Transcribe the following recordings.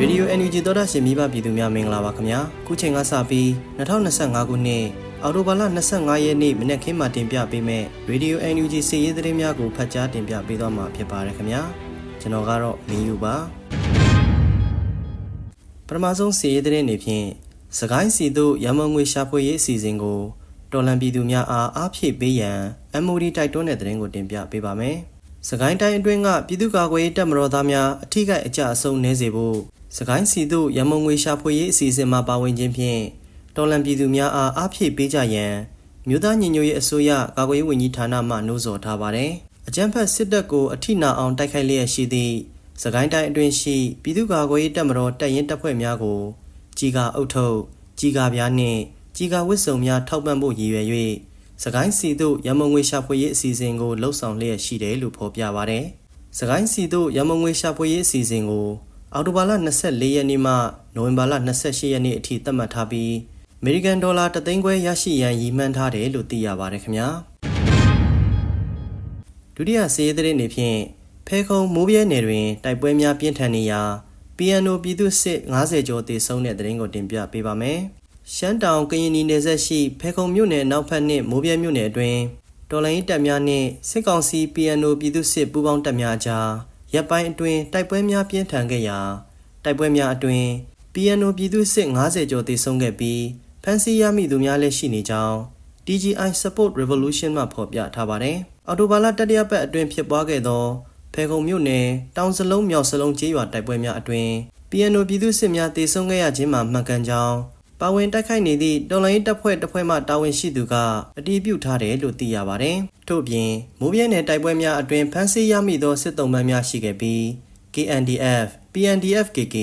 ရေဒီယို NUG သောတာရှင်မိဘပြည်သူများမင်္ဂလာပါခင်ဗျာခုချိန်ကစပြီး2025ခုနှစ်အောက်တိုဘာလ25ရက်နေ့မနေ့ခင်းမှာတင်ပြပေးမဲ့ရေဒီယို NUG စီးရီးသတင်းများကိုဖတ်ကြားတင်ပြပေးသွားမှာဖြစ်ပါတယ်ခင်ဗျာကျွန်တော်ကတော့မင်းယူပါပထမဆုံးစီးရီးသတင်းတွေဖြင့်စကိုင်းစီတို့ရမုံငွေရှာဖွေရေးအစီအစဉ်ကိုတော်လန်ပြည်သူများအားအားဖြည့်ပေးရန် MOD တိုက်တွန်းတဲ့သတင်းကိုတင်ပြပေးပါမယ် စကိုင်းတိုင်းအတွင်းကပြည်သူ့ကာကွယ်ရေးတပ်မတော်သားများအထူးအကြအဆုံးနေစေဖို့စကိုင်းစီတို့ရမုံငွေရှာဖွေရေးအစီအစဉ်မှာပါဝင်ခြင်းဖြင့်တော်လန်ပြည်သူများအားအားဖြည့်ပေးကြရန်မြို့သားညီညွတ်ရေးအစိုးရကာကွယ်ရေးဝန်ကြီးဌာနမှနှိုးဆော်ထားပါတယ်။အကြမ်းဖက်စစ်တပ်ကိုအထိနာအောင်တိုက်ခိုက်လျက်ရှိသည့်စကိုင်းတိုင်းအတွင်းရှိပြည်သူ့ကာကွယ်ရေးတပ်မတော်တပ်ရင်းတပ်ဖွဲ့များကိုကြီးကအုပ်ထုပ်ကြီးကပြားနှင့်ကြီးကဝစ်စုံများထောက်ပံ့ဖို့ရည်ရွယ်၍ စကိုင်းစီတို့ရမုံငွေရှာဖွေရေးအစီအစဉ်ကိုလှုပ်ဆောင်လျက်ရှိတယ်လို့ဖော်ပြပါတယ်။စကိုင်းစီတို့ရမုံငွေရှာဖွေရေးအစီအစဉ်ကိုအောက်တိုဘာလ24ရက်နေ့မှနိုဝင်ဘာလ28ရက်နေ့အထိသတ်မှတ်ထားပြီးအမေရိကန်ဒေါ်လာ3သိန်းခွဲရရှိရန်ရည်မှန်းထားတယ်လို့သိရပါတယ်ခင်ဗျာဒုတိယစီးရီးသတင်းတွေဖြင့်ဖဲခုံမိုးပြဲနယ်တွင်တိုက်ပွဲများပြင်းထန်နေရာ PNO ပြည်သူစစ်90ကျော်တည်ဆုံတဲ့သတင်းကိုတင်ပြပေးပါမယ် ရှမ်းတောင်ကရင်ပြည်နယ်ဆက်ရှိဖဲခုံမြို့နယ်နောက်ဖက်နှင့်မိုးပြဲမြို့နယ်အတွင်းတော်လိုင်းတပ်များနှင့်စစ်ကောင်စီ PNO ပြည်သူစစ်ပူးပေါင်းတပ်များကြားရပ်ပိုင်းအတွင်းတိုက်ပွဲများပြင်းထန်ခဲ့ရာတိုက်ပွဲများအတွင်း PNO ပြည်သူစစ်90ကျော်တည်ဆုံခဲ့ပြီးဖမ်းဆီးရမိသူများလည်းရှိနေကြောင်း DGI Support Revolution မှဖော်ပြထားပါတယ်။အော်တိုဘာလတတိယပတ်အတွင်းဖြစ်ပွားခဲ့သောဖေခုံမြို့နယ်တောင်စလုံးမြောက်စလုံးကျေးရွာတိုက်ပွဲများအတွင်း PNO ပြည်သူစစ်များတည်ဆုံခဲ့ရခြင်းမှာမှန်ကန်ကြောင်း ပါဝင်တိုက်ခိုက်နေသည့်တော်လိုင်းတပ်ဖွဲ့တစ်ဖွဲ့မှတာဝန်ရှိသူကအတည်ပြုထားတယ်လို့သိရပါတယ်။ထို့ပြင်မိုးပြဲနယ်တိုက်ပွဲများအတွင်းဖမ်းဆီးရမိသောစစ်တုံးပန်းများရှိခဲ့ပြီး KNDF, PNDF KK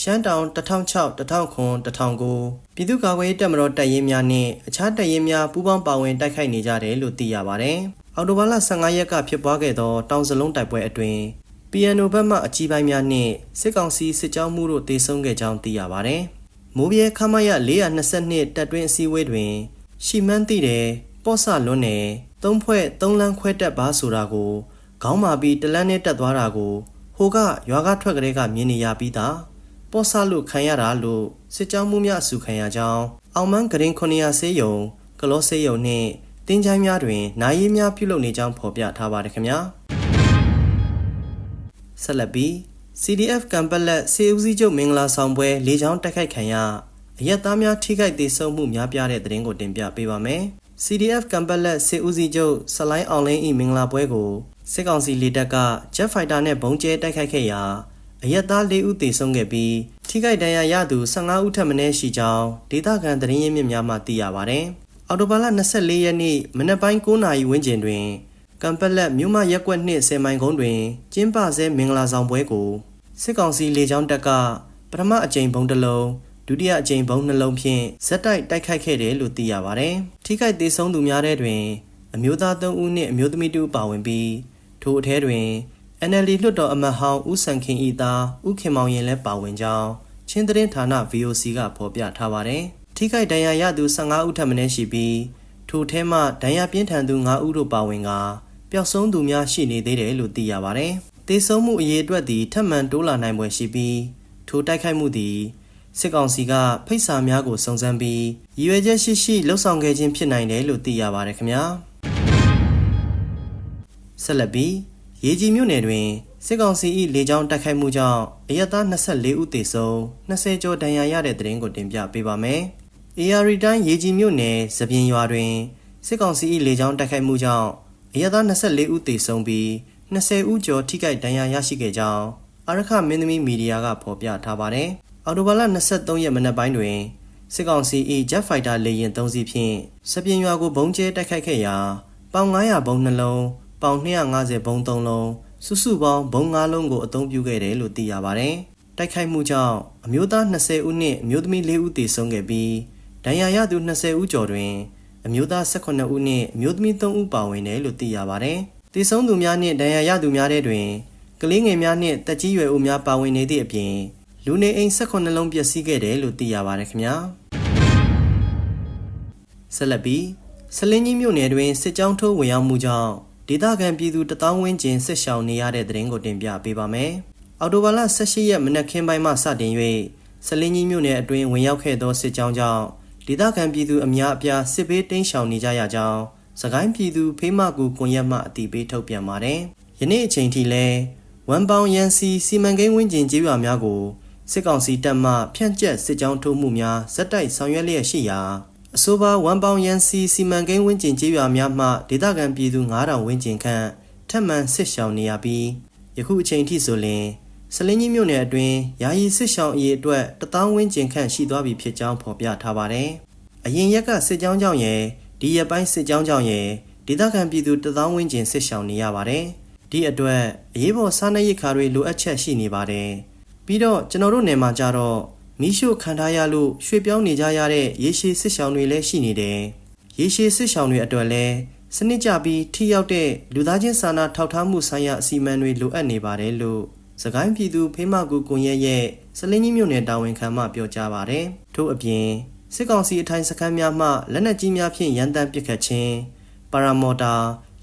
ရှမ်းတောင်1006 1009 1009ပြည်သူ့ကာကွယ်ရေးတပ်မတော်တပ်ရင်းများနှင့်အခြားတပ်ရင်းများပူးပေါင်းပါဝင်တိုက်ခိုက်နေကြတယ်လို့သိရပါတယ်။အော်တိုဘာလ15ရက်ကဖြစ်ပွားခဲ့သောတောင်စလုံးတိုက်ပွဲအတွင်း PNO ဘက်မှအကြီးပိုင်းများနှင့်စစ်ကောင်စီစစ်ကြောင်းမှုတို့တေဆုံးခဲ့ကြောင်းသိရပါတယ်။ မိုးပြဲခမရ422တပ်တွင်းအစည်းအဝေးတွင် ရှီမန်းသိတယ်ပေါ့ဆလွန်းနယ်သုံးဖွဲ့သုံးလန်းခွဲတက်ပါဆိုတာကိုခေါင်းမာပြီးတလန်းနဲ့တက်သွားတာကိုဟိုကရွာကထွက်ကလေးကမြင်နေရပြီးသားပေါ့ဆလို့ခံရတာလို့စစ်ကြောင်းမှုများအစုခံရကြောင်းအောင်မန်းဂရင်900ဆေးရုံကလောဆေးရုံနှင့်တင်းချိုင်းများတွင်နိုင်ရည်များပြုလုပ်နေကြောင်းဖော်ပြထားပါတယ်ခင်ဗျာဆက်လက်ပြီး CDF ကံပက်လက်စေဦးစီးချုပ်မင်္ဂလာဆောင်ပွဲလေကြောင်းတိုက်ခိုက်ခံရအရက်သားများထိခိုက်သေးဆုံးမှုများပြားတဲ့သတင်းကိုတင်ပြပေးပါမယ်။ CDF ကံပက်လက်စေဦးစီးချုပ်ဆလိုင်းအောင်လင်းဤမင်္ဂလာပွဲကိုစစ်ကောင်စီလေတပ်က Jet Fighter နဲ့ဘုံကျဲတိုက်ခိုက်ခဲ့ရာအရက်သား၄ဦးသေဆုံးခဲ့ပြီးထိခိုက်ဒဏ်ရာရသူ15ဦးထပ်မံရှိကြောင်းဒေသခံသတင်းရင်းမြစ်များမှသိရပါဗျ။အော်တိုဘာလ24ရက်နေ့မနက်ပိုင်း9:00နာရီဝန်းကျင်တွင် ကံပက်လက်မြို့မရက်ကွက်နှင့်10မိုင်ကုန်းတွင် ကျင်းပဆဲမင်္ဂလာဆောင်ပွဲကိုစစ်ကောင်စီလေကြောင်းတပ်ကပထမအကြိမ်ဘုံတစ်လုံးဒုတိယအကြိမ်ဘုံနှလုံးဖြင့်ဇက်တိုက်တိုက်ခိုက်ခဲ့တယ်လို့သိရပါဗျ။ထိခိုက်သေးဆုံးသူများတဲ့တွင် အမျိုးသား3ဦးနှင့်အမျိုးသမီး2ဦးပါဝင်ပြီးထိုအထဲတွင် NLD လွှတ်တော်အမတ်ဟောင်းဦးစံခင်ဤသားဦးခင်မောင်ရင်လည်းပါဝင်ကြောင်းချင်းသတင်းဌာန VOC ကဖော်ပြထားပါတယ်။ထိခိုက်ဒဏ်ရာရသူ15ဦးထပ်မံရှိပြီးထိုထဲမှဒဏ်ရာပြင်းထန်သူ9ဦးတို့ပါဝင်က ပျောက်ဆုံးသူများရှိနေသေးတယ်လို့သိရပါတယ်။တေဆုံးမှုအရေးအတွက်သည်ထပ်မံတိုးလာနိုင်ပွဲရှိပြီးထိုတိုက်ခိုက်မှုသည်စစ်ကောင်စီကဖိတ်စာများကိုစုံစမ်းပြီးရည်ရွယ်ချက်ရှိရှိလှုပ်ဆောင်ခဲ့ခြင်းဖြစ်နိုင်တယ်လို့သိရပါတယ်ခင်ဗျာဆက်လက်ပြီးရေကြီးမြို့နယ်တွင်စစ်ကောင်စီ၏လေကြောင်းတိုက်ခိုက်မှုကြောင့်အရက်သား24ဦးသေဆုံး20ကျော်ဒဏ်ရာရတဲ့တဲ့ရင်ကိုတင်ပြပေးပါမယ်။ AR တိုင်းရေကြီးမြို့နယ်သပြင်းရွာတွင်စစ်ကောင်စီ၏လေကြောင်းတိုက်ခိုက်မှုကြောင့် အရက်သား24ဦးသေဆုံးပြီး20ဦးကျော်ထိခိုက်ဒဏ်ရာရရှိခဲ့ကြောင်းအာရခမင်းသမီးမီဒီယာကဖော်ပြထားပါတယ်။အော်တိုဘာလ23ရက်မနက်ပိုင်းတွင်စစ်ကောင်စီ၏ Jet Fighter လေယာဉ်3စီးဖြင့်စပြင်းရွာကိုဘုံကျဲတိုက်ခိုက်ခဲ့ရာပေါင်900ဘုံနှလုံးပေါင်250ဘုံ3လုံးစုစုပေါင်းဘုံ9လုံးကိုအသုံးပြုခဲ့တယ်လို့သိရပါတယ်။တိုက်ခိုက်မှုကြောင့်အမျိုးသား20ဦးနှင့်အမျိုးသမီး4ဦးသေဆုံးခဲ့ပြီးဒဏ်ရာရသူ20ဦးကျော်တွင် အမျိုးသား18ဦးနှင့်အမျိုးသမီး3ဦးပါဝင်တယ်လို့သိရပါတယ်။သေဆုံးသူများနှင့်ဒဏ်ရာရသူများတဲ့တွင်ကလေးငယ်များနှင့်တက်ကြီးရွယ်ဦးများပါဝင်နေသည့်အပြင်လူနေအိမ်18လုံးပျက်စီးခဲ့တယ်လို့သိရပါတယ်ခင်ဗျာ။ဆက်လက်ပြီးဆလင်းကြီးမြို့နယ်တွင်စစ်ကြောင်းထိုးဝင်ရောက်မှုကြောင့်ဒေသခံပြည်သူတသောင်းဝန်းကျင်စစ်ရှောင်နေရတဲ့တဲ့ရင်ကိုတင်ပြပေးပါမယ်။အော်တိုဘာလ18ရက်မနက်ခင်းပိုင်းမှစတင်၍စလင်းကြီးမြို့နယ်အတွင်းဝင်ရောက်ခဲ့သောစစ်ကြောင်းကြောင့် ဒေသခံပြည်သူအများအပြားစစ်ဘေးတိမ်းရှောင်နေကြရကြောင်းစကိုင်းပြည်သူဖေးမကူကွန်ရက်မှအတိပေးထုတ်ပြန်ပါတယ်။ယနေ့အချိန်ထိလည်းဝမ်ပေါင်ရန်စီစီမံကိန်းဝင်းကျင်ကျေးရွာများကိုစစ်ကောင်စီတပ်မှဖြန့်ကျက်စစ်ကြောင်းထိုးမှုများဇက်တိုက်ဆောင်ရွက်လျက်ရှိရာအဆိုပါဝမ်ပေါင်ရန်စီစီမံကိန်းဝင်းကျင်ကျေးရွာများမှဒေသခံပြည်သူ9000ဝန်းကျင်ခန့်ထပ်မံစစ်ရှောင်နေရပြီးယခုအချိန်ထိဆိုလျှင် စလင်းကြီးမြို့နယ်အတွင်းယာယီစစ်ရှောင်အရေးအတွက်တထောင်ဝန်းကျင်ခန့်ရှိသွားပြီဖြစ်ကြောင်းဖော်ပြထားပါတယ်။အရင်ရက်ကစစ်ကြောင်းကြောင့်ရယ်ဒီရက်ပိုင်းစစ်ကြောင်းကြောင့်ရယ်ဒေသခံပြည်သူတထောင်ဝန်းကျင်စစ်ရှောင်နေရပါတယ်။ဒီအတွက်အရေးပေါ်စားနပ်ရိက္ခာတွေလိုအပ်ချက်ရှိနေပါတယ်။ပြီးတော့ကျွန်တော်တို့နယ်မှာကြတော့မိရှုခံထားရလို့ရွှေ့ပြောင်းနေကြရတဲ့ရေရှည်စစ်ရှောင်တွေလည်းရှိနေတယ်။ရေရှည်စစ်ရှောင်တွေအတွက်လည်းစနစ်ကျပြီးထိရောက်တဲ့လူသားချင်းစာနာထောက်ထားမှုဆိုင်ရာအစီအမံတွေလိုအပ်နေပါတယ်လို့ စကိုင်းပြည်သူဖေးမကူကွန်ရက်ရဲ့စလင်းကြီးမြို့နယ်တာဝန်ခံမှပြောကြားပါတယ်။ထို့အပြင်စစ်ကောင်စီအထိုင်စခန်းများမှလက်နက်ကြီးများဖြင့်ရန်တမ်းပစ်ခတ်ခြင်းပါရာမော်တာ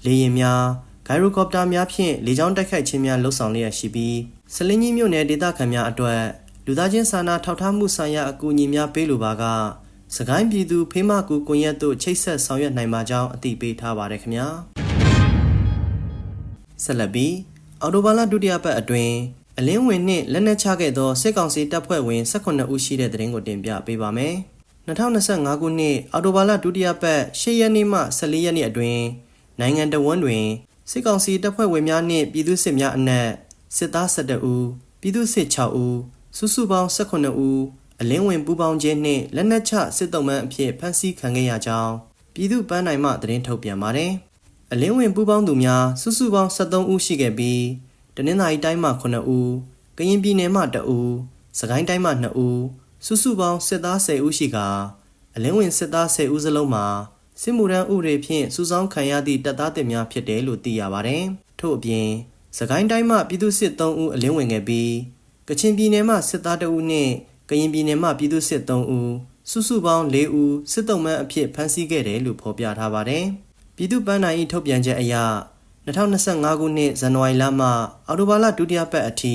လေယာဉ်များဂိုင်ရိုကော်ပတာများဖြင့်လေကြောင်းတိုက်ခိုက်ခြင်းများလှုပ်ဆောင်လျက်ရှိပြီးစလင်းကြီးမြို့နယ်ဒေသခံများအတွက်လူသားချင်းစာနာထောက်ထားမှုဆိုင်ရာအကူအညီများပေးလိုပါကစကိုင်းပြည်သူဖေးမကူကွန်ရက်တို့ချိတ်ဆက်ဆောင်ရွက်နိုင်ပါကြောင်းအသိပေးထားပါတယ်ခင်ဗျာဆက်လက်ပြီး အော်တိုဘာလဒုတိယပတ်အတွင်းအလင်းဝင်နှင့်လက်နက်ချခဲ့သောစစ်ကောင်စီတပ်ဖွဲ့ဝင်18ဦးရှိတဲ့တဲ့ရင်ကိုတင်ပြပေးပါမယ်2025ခုနှစ်အော်တိုဘာလဒုတိယပတ်10ရက်နေ့မှ14ရက်နေ့အတွင်းနိုင်ငံတော်ဝန်တွင်စစ်ကောင်စီတပ်ဖွဲ့ဝင်များနှင့်ပြည်သူစစ်များအနက်စစ်သား12ဦးပြည်သူစစ်6ဦးစုစုပေါင်း18ဦးအလင်းဝင်ပူးပေါင်းခြင်းနှင့်လက်နက်ချစစ်တုံးမှန်အဖြစ်ဖမ်းဆီးခံခဲ့ရကြောင်းပြည်သူ့ပန်းနိုင်မှသတင်းထုတ်ပြန်ပါတယ်။ အလင်းဝင်ပူးပေါင်းသူများစုစုပေါင်း73ဦးရှိခဲ့ပြီးတနင်္သာရီတိုင်းမှ9ဦး၊ကရင်ပြည်နယ်မှ2ဦး၊စကိုင်းတိုင်းမှ2ဦးစုစုပေါင်းစစ်သား10ဦးရှိကာအလင်းဝင်စစ်သား10ဦးစလုံးမှာစစ်မှုထမ်းဥပဒေဖြင့်စုဆောင်းခံရသည့်တပ်သားတင်များဖြစ်တယ်လို့သိရပါတယ်။ထို့အပြင်စကိုင်းတိုင်းမှပြည်သူစစ်3ဦးအလင်းဝင်ခဲ့ပြီးကချင်ပြည်နယ်မှစစ်သား2ဦးနှင့်ကရင်ပြည်နယ်မှပြည်သူစစ်3ဦးစုစုပေါင်း4ဦးစစ်တုံးမှန်းအဖြစ်ဖမ်းဆီးခဲ့တယ်လို့ဖော်ပြထားပါတယ်။ ပြည်သူ့ပန်းနိုင်၏ထုတ်ပြန်ချက်အရ2025ခုနှစ်ဇန်နဝါရီလမှအောက်တိုဘာလဒုတိယပတ်အထိ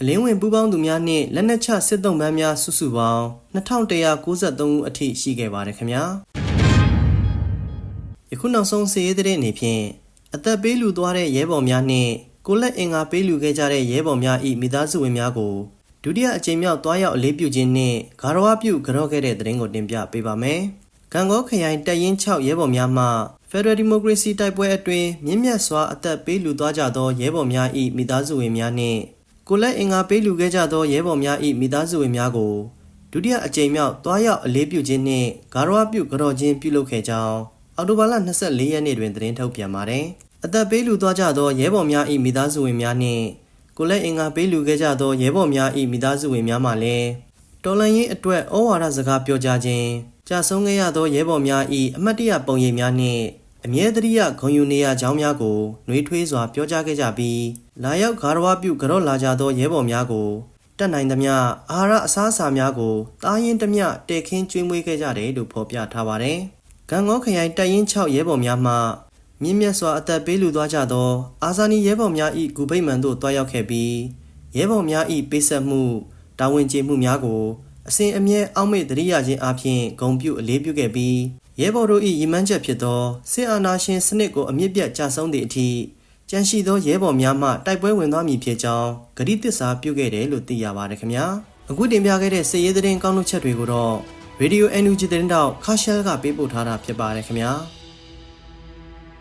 အလင်းဝင်ပူးပေါင်းသူများနှင့်လက်နက်ချစစ်တုံးပန်းများစုစုပေါင်း2193ဦးအထိရှိခဲ့ပါတယ်ခင်ဗျာ။ယခုနောက်ဆုံးစီးရဲတဲ့အနေဖြင့်အသက်ပေးလူသွားတဲ့ရဲဘော်များနှင့်ကိုလက်အင်္ဂါပေးလူခဲ့ကြတဲ့ရဲဘော်များ၏မိသားစုဝင်များကိုဒုတိယအကြိမ်မြောက်တွားရောက်အလေးပြုခြင်းနှင့်ဂါရဝပြုကြော့ခဲ့တဲ့တဲ့ရင်ကိုတင်ပြပေးပါမယ်။ ကံကောခရိုင်တပ်ရင်း6ရဲဘော်များမှ Federal Democracy တိုက်ပွဲအတွင်းမြင့်မြတ်စွာအသက်ပေးလူသွားကြသောရဲဘော်များ၏မိသားစုဝင်များနှင့်ကိုလက်အင်္ဂါပေးလူခဲ့ကြသောရဲဘော်များ၏မိသားစုဝင်များကိုဒုတိယအကြိမ်မြောက်တွားရောက်အလေးပြုခြင်းနှင့်ဂါရဝပြုကြော့ခြင်းပြုလုပ်ခဲ့ကြောင်းအောက်တိုဘာလ24ရက်နေ့တွင်သတင်းထုတ်ပြန်ပါတယ်။အသက်ပေးလူသွားကြသောရဲဘော်များ၏မိသားစုဝင်များနှင့်ကိုလက်အင်္ဂါပေးလူခဲ့ကြသောရဲဘော်များ၏မိသားစုဝင်များမှလည်း တော်လန်ရင်အတွက်ဩဝါဒစကားပြောကြားခြင်းကြာဆုံးခဲ့ရသောရဲဘော်များ၏အမတ်တရပုံရိပ်များနှင့်အမြဲတရဂုံယူနေရကြောင်းများကိုနှွေးထွေးစွာပြောကြားခဲ့ကြပြီးလာရောက်ဂါရဝပြုကြော့လာကြသောရဲဘော်များကိုတက်နိုင်သမျှအာဟာရအစားအစာများကိုတားရင်သမျှတဲခင်းကျွေးမွေးခဲ့ကြတယ်လို့ဖော်ပြထားပါတယ်။ကံကောခရိုင်တပ်ရင်း6ရဲဘော်များမှမြင့်မြတ်စွာအသက်ပေးလူသွားကြသော အာဇာနည်ရဲဘော်များ၏ဂူဗိမ္မာန်သို့တွားရောက်ခဲ့ပြီးရဲဘော်များ၏ပေးဆက်မှု တာဝန်ကျေမှုများကိုအစဉ်အမြဲအောက်မေ့တရိယာခြင်းအပြင်ဂုံပြုအလေးပြုခဲ့ပြီးရဲဘော်တို့၏ရည်မှန်းချက်ဖြစ်သောစစ်အာဏာရှင်စနစ်ကိုအမြင့်ပြတ်ကြဆုံးသည့်အထိကြန့်ရှိသောရဲဘော်များမှတိုက်ပွဲဝင်သွားမည်ဖြစ်ကြောင်းဂရိတစ္ဆာပြုခဲ့တယ်လို့သိရပါတယ်ခင်ဗျာအခုတင်ပြခဲ့တဲ့စစ်ရေးသတင်းကောင်းလို့ချက်တွေကိုတော့ Radio NUG သတင်းတောက်ခါရှယ်ကပေးပို့ထားတာဖြစ်ပါတယ်ခင်ဗျာ